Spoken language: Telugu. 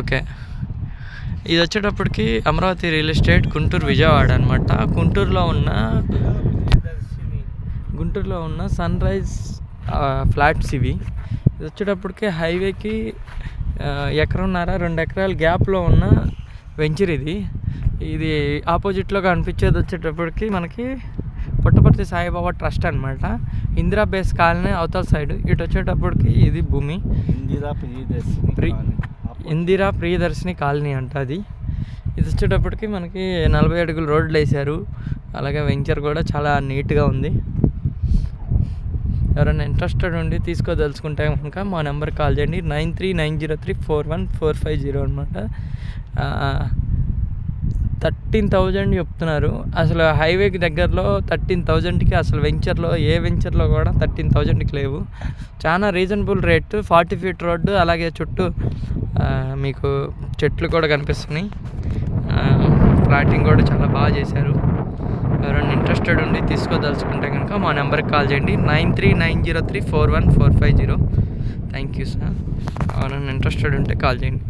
ఓకే. ఇది వచ్చేటప్పటికి అమరావతి రియల్ ఎస్టేట్ గుంటూరు విజయవాడ అనమాట గుంటూరులో ఉన్న గుంటూరులో ఉన్న సన్ రైజ్ ఫ్లాట్స్ ఇవి. ఇది వచ్చేటప్పటికి హైవేకి ఎకరన్నర రెండు ఎకరాల గ్యాప్లో ఉన్న వెంచర్ ఇది. ఇది ఆపోజిట్లో కనిపించేది వచ్చేటప్పటికి మనకి పుట్టపర్తి సాయిబాబా ట్రస్ట్ అనమాట ఇందిరా బేస్ కాలనీ అవతల సైడ్. ఇటు వచ్చేటప్పటికి ఇది భూమి. ఇందిరా ప్రియదర్శిని. ఇందిరా ప్రియదర్శిని కాలనీ అంట అది. ఇది వచ్చేటప్పటికి మనకి నలభై అడుగులు రోడ్లు వేశారు. అలాగే వెంచర్ కూడా చాలా నీట్గా ఉంది. ఎవరైనా ఇంట్రెస్టెడ్ ఉండి తీసుకోదలుచుకుంటే కనుక మా నెంబర్ కాల్ చేయండి. Nine three nine zero three four one four five zero అనమాట థర్టీన్ థౌజండ్ చెప్తున్నారు. అసలు హైవేకి దగ్గరలో థర్టీన్ థౌజండ్కి అసలు వెంచర్లో ఏ వెంచర్లో కూడా థర్టీన్ థౌజండ్కి లేవు. చాలా reasonable rate forty feet road అలాగే చుట్టూ మీకు చెట్లు కూడా కనిపిస్తున్నాయి. ఫ్లాటింగ్ కూడా చాలా బాగా చేశారు. ఎవరైనా ఇంట్రెస్టెడ్ ఉండి తీసుకోదలుచుకుంటే కనుక మా నెంబర్కి కాల్ చేయండి. Nine three nine zero three four one four five zero. Thank you sir. ఎవరైనా ఇంట్రెస్టెడ్ ఉంటే కాల్ చేయండి.